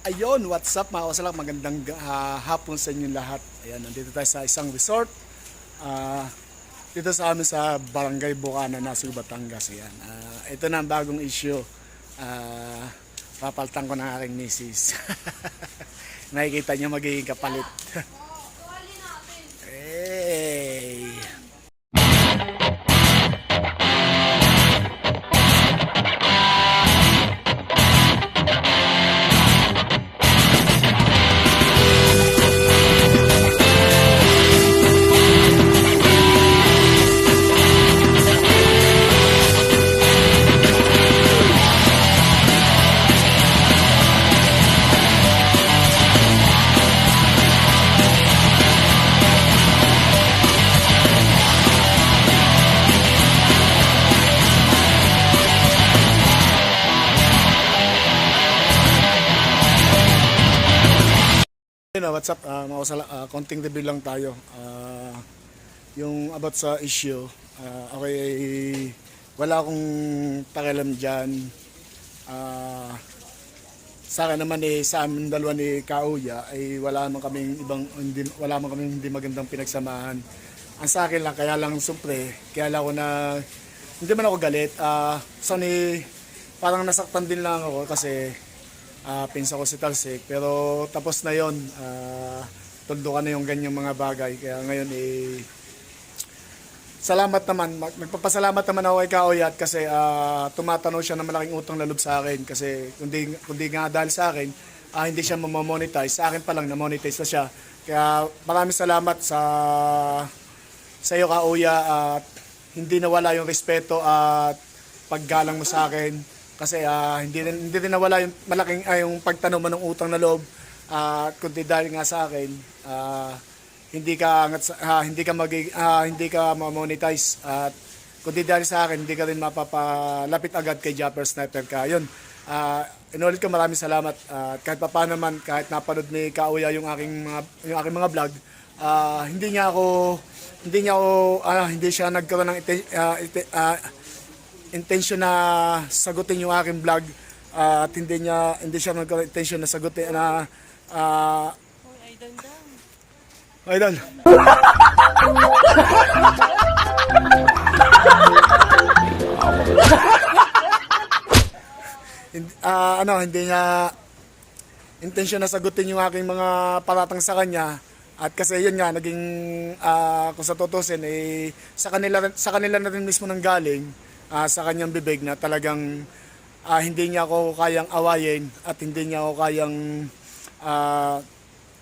Ayun, what's up mga kasalak? Magandang ah, hapon sa inyong lahat. Ayan, nandito tayo sa isang resort. Ah, dito sa amin sa Barangay Bukana, Nasug, Batangas. Ayan. Ah, ito na ang bagong issue. Ah, papaltan ko ng aking misis. Nakikita niyo magiging kapalit. Yun, ah, what's up? Uh, makasala, ah, konting review lang tayo. Ah, yung about sa issue, ah, okay, wala akong pakialam dyan. Ah, sa akin naman eh, sa amin dalawa ni Kauya ay wala naman kaming ibang hindi, wala naman kaming hindi magandang pinagsamahan. Ang sa akin lang kaya lang siyempre, kaya lang ako na hindi man ako galit. Ah, so ni parang nasaktan din lang ako kasi ah pinsa ko si Talsik pero tapos na yon ah tuldo na yung ganyang mga bagay. Kaya ngayon eh salamat naman. Magpapasalamat naman ako kay Kaoyat kasi ah tumatanaw siya ng malaking utang na loob sa akin. Kasi kundi, kundi nga dahil sa akin ah, hindi siya mamamonetize sa akin pa lang na-monetize na siya. Kaya maraming salamat sa sa iyo Kaoya at hindi nawala yung respeto at paggalang mo sa akin kasi ah, hindi hindi rin nawala yung malaking ay yung pagtanong mo ng utang na loob. At kundi dahil nga sa akin ah, hindi ka ah, hindi ka magig, ah, hindi ka ma-monetize. At kundi dahil sa akin hindi ka rin mapapalapit agad kay Japper Sniper. Ka yun ah inulit ko maraming salamat. At kahit pa naman kahit napanood ni Kauya yung aking mga yung aking mga vlog ah, hindi niya ako hindi niya ako ah, hindi siya nagkaroon ng ah, ah, intention na sagutin yung aking vlog ah, at hindi niya hindi siya nagkaroon ng intention na sagutin na ah, Uy, idol idol Hindi- ah, ano hindi niya intention na sagutin yung aking mga paratang sa kanya. At kasi yun nga naging ah, kung sa tutusin eh sa kanila sa kanila na rin mismo nang galing ah, sa kanyang bibig na talagang ah, hindi niya ako kayang awayin at hindi niya ako kayang ah,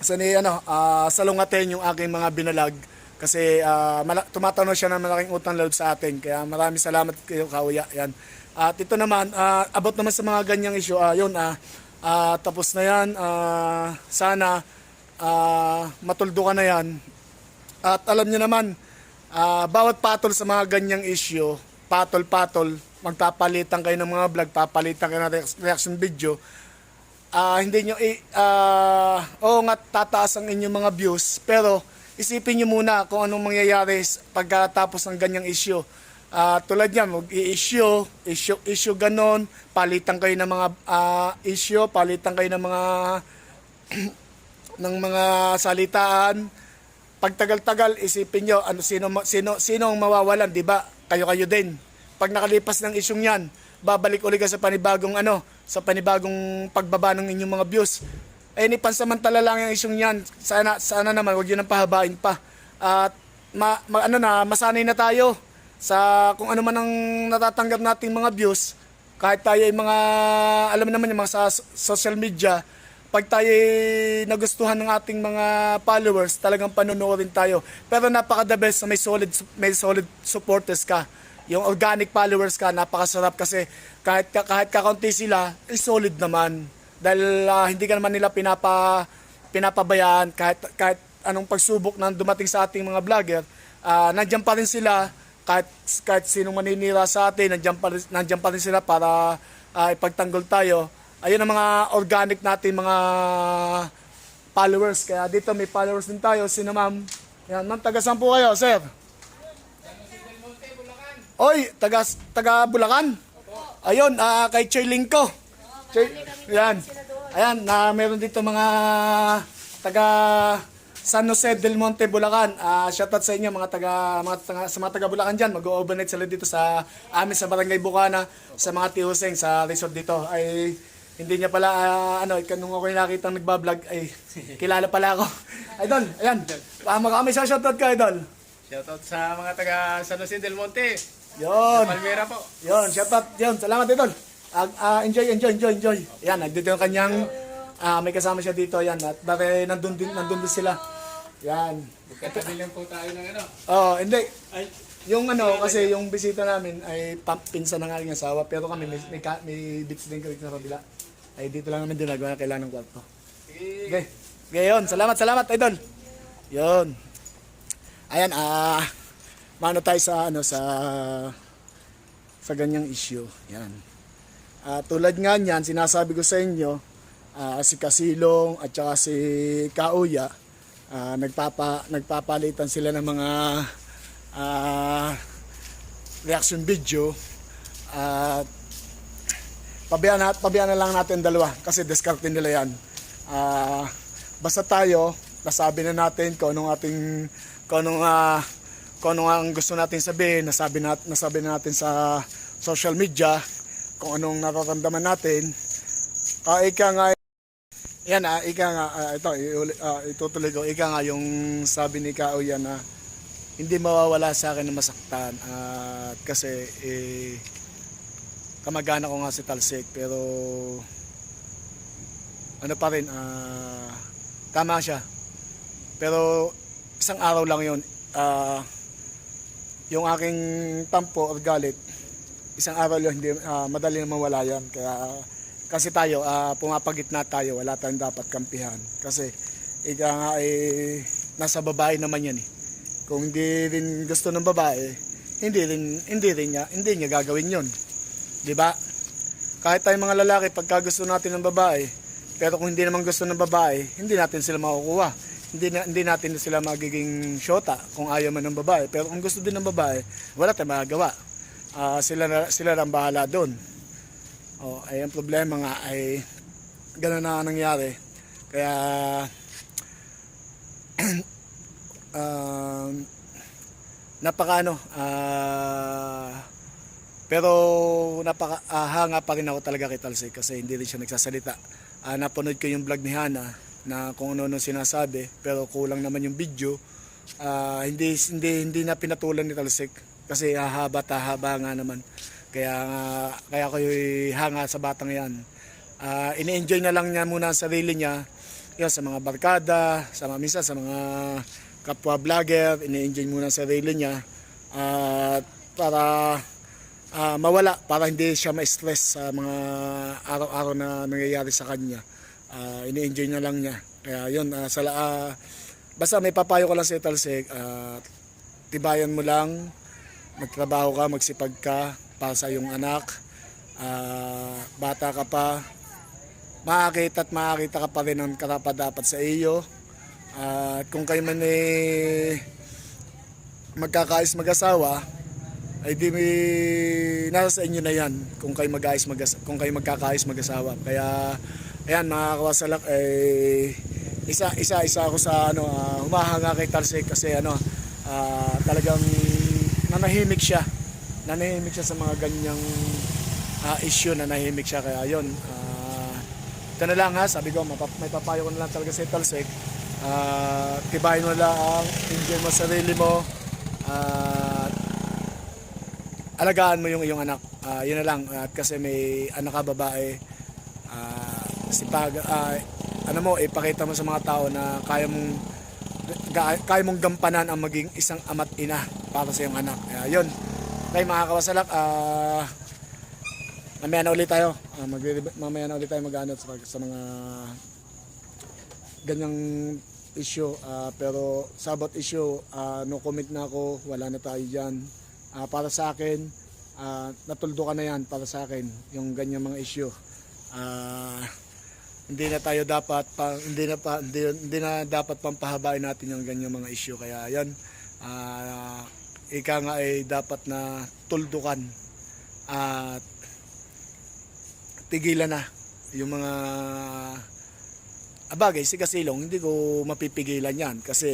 sa ano ah, salungatin yung aking mga binalag. Kasi mala- tumatano siya ng malaking utang loob sa atin. Kaya maraming salamat kayo Kauya. Yan. At ito naman ah, about naman sa mga ganyang issue. Ah, yun ah, ah, tapos na yan. Ah, sana ah, matuldo ka na yan. At alam niyo naman ah, bawat patol sa mga ganyang issue patol-patol magpapalitan kayo ng mga vlog papalitan kayo ng reac- reaction video ah hindi nyo, ah oo nga, tataas ang inyong mga views, pero isipin nyo muna kung anong mangyayari pagkatapos ng ganyang issue. Ah tulad yan, mag-i-issue, issue, issue ganon, palitan kayo ng mga ah, issue, palitan kayo ng mga ng mga salitaan. Pagtagal-tagal, isipin nyo, ano, sino, sino, sino ang mawawalan, di ba? Kayo-kayo din. Pag nakalipas ng isyong yan, babalik ulit ka sa panibagong ano, sa panibagong pagbaba ng inyong mga views. Eh, ni pansamantala lang yung isyong yan. Sana, sana naman, huwag yun ang pahabain pa. At, ma, ma- ano na, masanay na tayo sa kung ano man ang natatanggap nating mga views. Kahit tayo ay mga, alam naman yung mga sa social media, pag tayo nagustuhan ng ating mga followers, talagang panonoorin tayo. Pero napaka the best na may solid may solid supporters ka. Yung organic followers ka, napakasarap kasi kahit ka- kahit kakaunti sila, ay solid naman. Dahil ah, hindi ka naman nila pinapa pinapabayaan kahit kahit anong pagsubok na dumating sa ating mga vlogger, ah nandiyan pa rin sila kahit kahit sinong maninira sa atin, nandiyan pa nandiyan pa rin sila para ah, ipagtanggol tayo ayun ang mga organic natin mga followers. Kaya dito may followers din tayo. Sino ma'am? Yan, ma'am, taga saan po kayo, sir? Oy, taga, taga Bulacan? Ayun, ah kay Choy Lingko. Choy, yan. Ayan, na meron dito mga taga San Jose del Monte, Bulacan. Ah, shoutout sa inyo mga taga mga taga, sa mga taga Bulacan diyan. Mag-overnight sila dito sa amin sa Barangay Bukana sa mga tihuseng sa resort dito. Ay hindi niya pala ah, ano, kanung ako yung nakita nagba-vlog ay kilala pala ako. Idol, ayan. Ah, mga kami sa shoutout ka, Idol. Shoutout sa mga taga San Jose del Monte. Yon. Palmera po. Yon, shout out. Yon, salamat Idol. Ah, ah, enjoy, enjoy, enjoy, enjoy. Yan, nandito yung kanyang ah, may kasama siya dito, yan. At dati nandun din, nandun din sila. Yan. Magkatabi lang po tayo ng ano. Oh, hindi. Yung ano, kasi yung bisita namin ay pa- pinsan ng aking asawa, pero kami may, may, ka- may bits din kami sa kabila. Ay dito lang namin dinagawa kailangan ng kwarto. Okay. Okay, yun. Salamat, salamat, idol. Yun. Ayan, ah, mano tayo sa, ano, sa, sa ganyang issue. Yan. Ah, tulad nga niyan, sinasabi ko sa inyo, ah, si Kasilong at saka si Kauya, ah, nagpapa, nagpapalitan sila ng mga ah, reaction video. At pabayaan na, pabayaan na lang natin dalawa kasi discard nila yan. Ah, basta tayo, nasabi na natin kung anong ating kung anong ah, kung anong ang gusto natin sabihin, nasabi na, nasabi na natin sa social media kung anong nararamdaman natin. Ah, ika nga yan ah, ika nga ah, ito ah, itutuloy ko. Ika nga yung sabi ni Kao yan na hindi mawawala sa akin na masaktan at kasi eh, kamagana ko nga si Talsik pero ano pa rin ah, tama siya. Pero isang araw lang yon ah, yung aking tampo or galit isang araw lang hindi ah, madali na mawala yan. Kaya kasi tayo ah, pumapagitna tayo wala tayong dapat kampihan. Kasi ika nga eh, nasa babae naman yan eh. Kung hindi rin gusto ng babae hindi rin hindi rin niya hindi niya gagawin yon 'di ba? Kahit tayong mga lalaki pagka gusto natin ng babae pero kung hindi naman gusto ng babae hindi natin sila makukuha. Hindi na, hindi natin sila magiging shota kung ayaw man ng babae. Pero kung gusto din ng babae wala tayong magagawa. Ah, sila na, sila lang bahala doon. Oh ay ang problema nga ay ganun na ang nangyari. Kaya um, napaka ano ah pero napaka ah, hanga pa rin ako talaga kay Talsik kasi hindi rin siya nagsasalita. Ah, napanood ko yung vlog ni Hana na kung ano ano sinasabi pero kulang naman yung video. Ah, hindi hindi hindi na pinatulan ni Talsik kasi hahaba haba nga naman. Kaya nga- kaya ko hanga sa batang 'yan. Ah, ini-enjoy na lang niya muna ang sarili niya. Yan, sa mga barkada, sa mga misa, sa mga kapwa vlogger, ini-enjoy muna ang sarili niya. At para ah, mawala para hindi siya ma-stress sa mga araw-araw na nangyayari sa kanya. Ah, ini-enjoy na lang niya. Kaya yun, ah, sa, ah, basta may papayo ko lang sa Italsec, ah, tibayan mo lang, magtrabaho ka, magsipag ka para sa iyong anak. Ah, bata ka pa, makakita at makakita ka pa rin ng karapat-dapat sa iyo. At kung kayo man eh, magkakais mag-asawa, ay di may nasa sa inyo na yan kung kayo mag-ayos mag kung kayo magkakayos mag-asawa. Kaya ayan mga kawasalak ay isa isa isa ako sa ano ah, humahanga kay Tarsik kasi ano ah, talagang nanahimik siya. Nanahimik siya sa mga ganyang ah, issue na nahimik siya kaya yun. ah, ito na lang ha, sabi ko mapap- may papayo ko na lang talaga sa Tarsik. Ah, tibayin mo lang, enjoy mo sarili mo. At alagaan mo yung iyong anak. Ah, yun na lang. At kasi may anak ka babae, ah, sipag, ah, ano mo, ipakita mo sa mga tao na kaya mong kaya mong gampanan ang maging isang ama't ina para sa iyong anak. Kaya yun. Okay mga kawasalak, ah, mamaya na ulit tayo. Ah, magre- mamaya na ulit tayo mag-ano sa, sa mga ganyang issue. Ah, pero sa about issue, ah, no comment na ako. Wala na tayo dyan. Ah, para sa akin, ah, natuldo ka na yan para sa akin, yung ganyang mga issue. Ah, hindi na tayo dapat pa, hindi na pa, hindi, hindi na dapat pampahabain natin yung ganyang mga issue kaya yan ah ika nga ay dapat na tuldukan at tigilan na yung mga abagay si Kasilong hindi ko mapipigilan yan kasi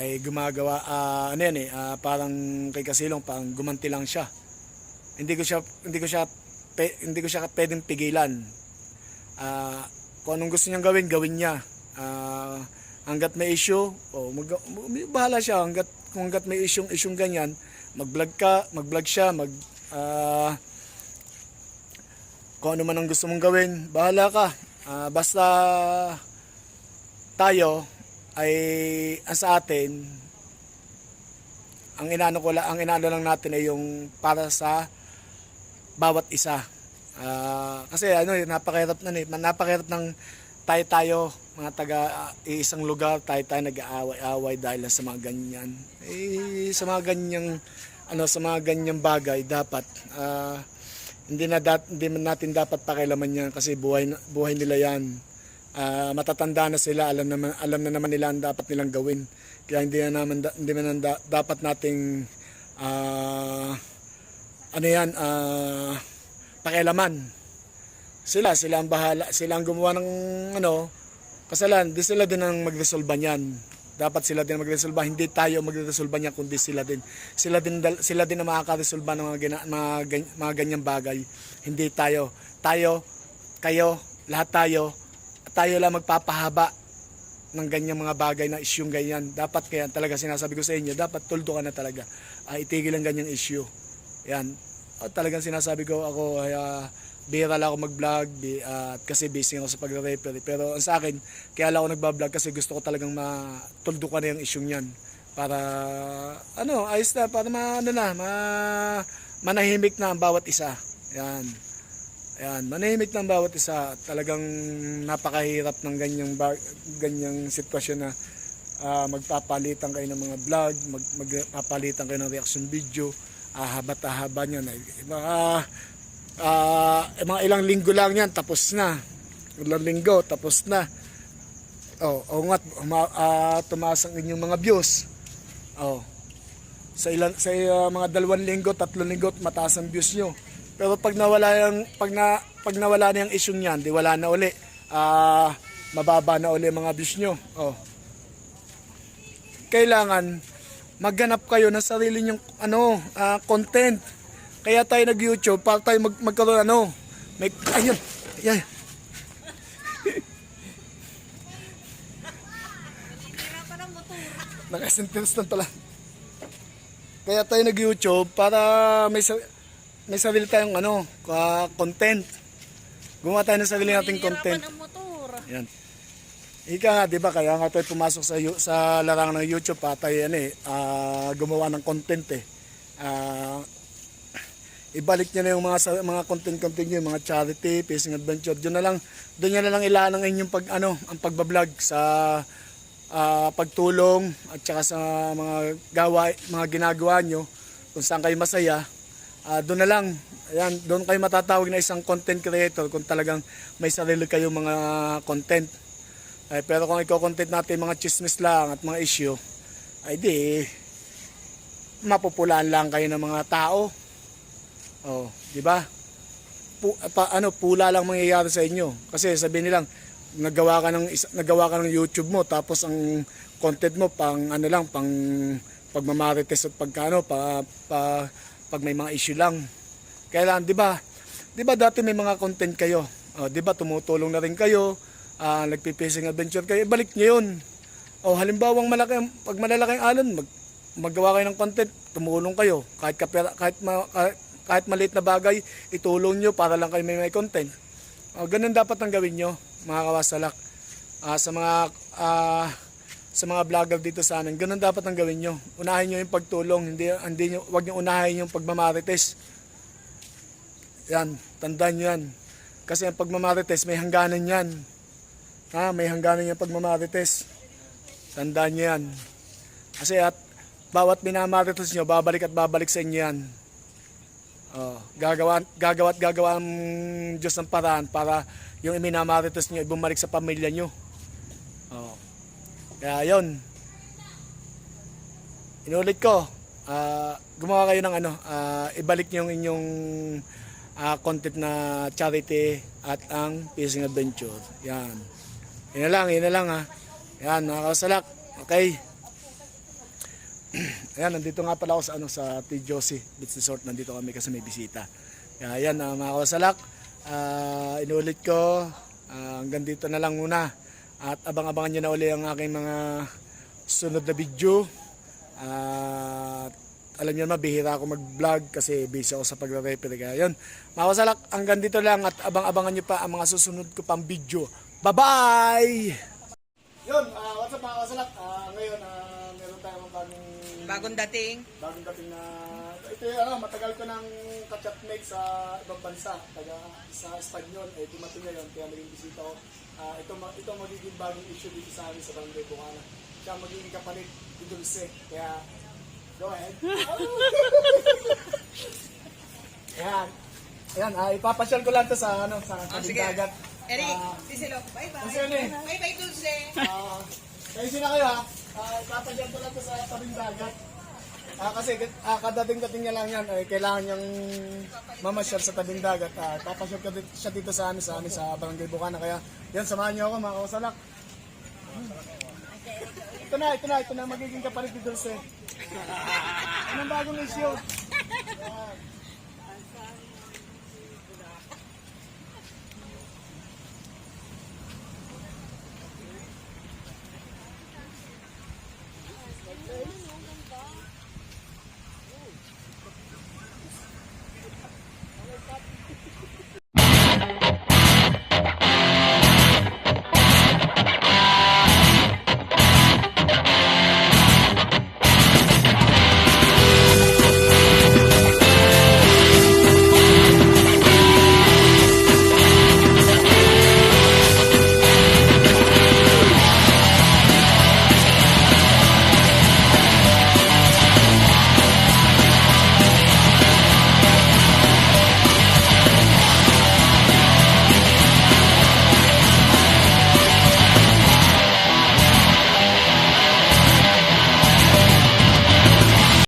ay gumagawa ah, ano yan eh ah, parang kay Kasilong parang gumanti lang siya. Hindi ko siya hindi ko siya pe- hindi ko siya pwedeng pigilan. Ah, kung anong gusto niyang gawin gawin niya. Ah, hanggat may issue oh mag, bahala siya. Hanggat kung hanggat may issue issue ganyan mag-vlog ka mag-vlog siya mag ah, kung ano man ang gusto mong gawin, bahala ka. Ah, basta tayo ay sa atin ang inano ko lang, ang inano lang natin ay yung para sa bawat isa. Ah, kasi ano, eh, napakahirap na eh, napakahirap ng tayo-tayo mga taga ah, isang lugar, tayo-tayo nag-aaway-away dahil sa mga ganyan. Eh, sa mga ganyang ano, sa mga ganyang bagay dapat ah, hindi na dat, hindi natin dapat pakialaman yan kasi buhay buhay nila yan. Ah, matatanda na sila, alam naman alam na naman nila ang dapat nilang gawin. Kaya hindi na naman hindi man da- dapat nating ah, ano yan ah, pakialaman. Sila sila ang bahala, sila ang gumawa ng ano kasalanan, di sila din ang magresolba niyan. Dapat sila din magresolba, hindi tayo magresolba niyan kundi sila din. Sila din sila din ang makakaresolba ng mga, mga, mga ganyang bagay. Hindi tayo. Tayo, kayo, lahat tayo, tayo lang magpapahaba ng ganyang mga bagay na isyong ganyan. Dapat kaya talaga sinasabi ko sa inyo, dapat tuldo ka na talaga. Ah, itigil ang ganyang issue. Yan. At talagang sinasabi ko ako ah, bihira lang ako mag-vlog at kasi busy ako sa pagre-referee. Pero ang sa akin, kaya lang ako nagba-vlog kasi gusto ko talagang matuldo ka na yung isyong yan. Para, ano, ayos na, para ma, ano na, ma, manahimik na ang bawat isa. Yan. Ayan, manahimik ng bawat isa. Talagang napakahirap ng ganyang, bar, ganyang sitwasyon na ah, magpapalitan kayo ng mga vlog, mag, magpapalitan kayo ng reaction video, ah, habat-haba niyan. Ay, Mga, eh, mga ilang linggo lang yan, tapos na. Ilang linggo, tapos na. Oh, oh nga, uma, ah, tumaas ang inyong mga views. Oh. Sa ilan sa ah, mga dalawang linggo, tatlong linggo, mataas ang views nyo. Pero pag nawala yung pag na pag nawala na yung issue niyan, di wala na uli. Ah, mababa na uli mga views nyo. Oh. Kailangan magganap kayo ng sarili nyong ano, ah, content. Kaya tayo nag-YouTube para tayo mag magkaroon ano, may ayun. Ayun. Nakasentence na pala. Kaya tayo nag-YouTube para may may sarili tayong ano, ka- content. Gumawa tayo ng sarili nating content. ang motor. Yan. Ika nga, 'di ba? Kaya nga tayo pumasok sa sa larangan ng YouTube pa tayo ano eh, ah, gumawa ng content eh. Ah, ibalik niyo na yung mga mga content-content niyo, yung mga charity, fishing adventure. Doon na lang, doon niyo na lang ilaan ang inyong pag ano, ang pagba-vlog sa ah, pagtulong at saka sa mga gawa, mga ginagawa nyo kung saan kayo masaya. Ah, doon na lang. Ayan, doon kayo matatawag na isang content creator kung talagang may sarili kayo mga content. Eh, pero kung i-content natin mga chismis lang at mga issue, ay di, mapupulaan lang kayo ng mga tao. Oh, di ba? Pu, pa, ano, pula lang mangyayari sa inyo. Kasi sabihin nilang, nagawa ka ng nagawa ka ng YouTube mo tapos ang content mo pang ano lang pang pagmamarites at pagkano pa, pa pag may mga issue lang. Kailangan 'di ba? 'Di ba dati may mga content kayo? Oh, 'di ba tumutulong na rin kayo? Ah, nagpi-fishing adventure kayo. Balik niyo 'yun. Oh, halimbawang malaki pag malalaki ang alon, mag maggawa kayo ng content, tumulong kayo. Kahit kapera, kahit ma, kahit, kahit maliit na bagay, itulong nyo para lang kayo may, may content. Oh, ganun dapat ang gawin nyo, mga kawasalak. Ah, sa mga ah, sa mga vlogger dito sa amin, ganun dapat ang gawin nyo. Unahin nyo yung pagtulong, hindi, hindi nyo, wag nyo unahin yung pagmamarites. Yan, tandaan nyo yan. Kasi ang pagmamarites, may hangganan yan. Ha, may hangganan yung pagmamarites. Tandaan nyo yan. Kasi at bawat minamarites nyo, babalik at babalik sa inyo yan. Oh, gagawa, gagawa at gagawa ang Diyos ng paraan para yung iminamarites nyo bumalik sa pamilya nyo. Oh. Kaya yun. Inulit ko, ah, gumawa kayo ng ano, ah, ibalik nyo yung inyong ah, content na charity at ang fishing adventure. Yan. Yan na lang, yan na lang ha. Yan, mga kawasalak. Okay. Ayan, nandito nga pala ako sa ano sa T. Josie Beach Resort. Nandito kami kasi may bisita. Kaya ayan, ah, mga kawasalak. ah, inulit ko. ah, hanggang dito na lang muna. At abang-abangan nyo na uli ang aking mga sunod na video. At alam niyo naman, bihira ako mag-vlog kasi busy ako sa pagre-repair. Kaya yun, mga kawasalak, hanggang dito lang at abang-abangan nyo pa ang mga susunod ko pang video. Bye-bye! Yun, ah, what's up mga kawasalak? Ah, ngayon, ah, meron tayong bagong Bagong dating. bagong dating na ito yung ano, matagal ko nang ka-chatmate sa ibang bansa, taga sa Espanyol, eh dumating ngayon kaya naging bisita ko. Ah, ito ito magiging bagong issue dito sa amin sa Barangay Bukana. Siya magiging kapalit ni Dulce. Kaya go ahead. Ayan. Ayan, ah, ipapasyal ko lang to sa ano sa Oh, tabing sige. dagat. Eric, Ah, Sisilo, bye-bye. Eh. Bye-bye, Dulce. Ah, kayo sila kayo ha. Ah, ipapasyal ko lang to sa tabing dagat. Ah, kasi ah, kadating-dating niya lang yan, eh, kailangan niyang mamasyal sa tabing dagat. Ah, papasyal ko dit- siya dito sa amin, sa amin, sa Barangay Bukana. Kaya, yan, samahan niyo ako mga kausalak. Ito na, ito na, ito na, magiging kapalit ni Dulce. Anong bagong issue?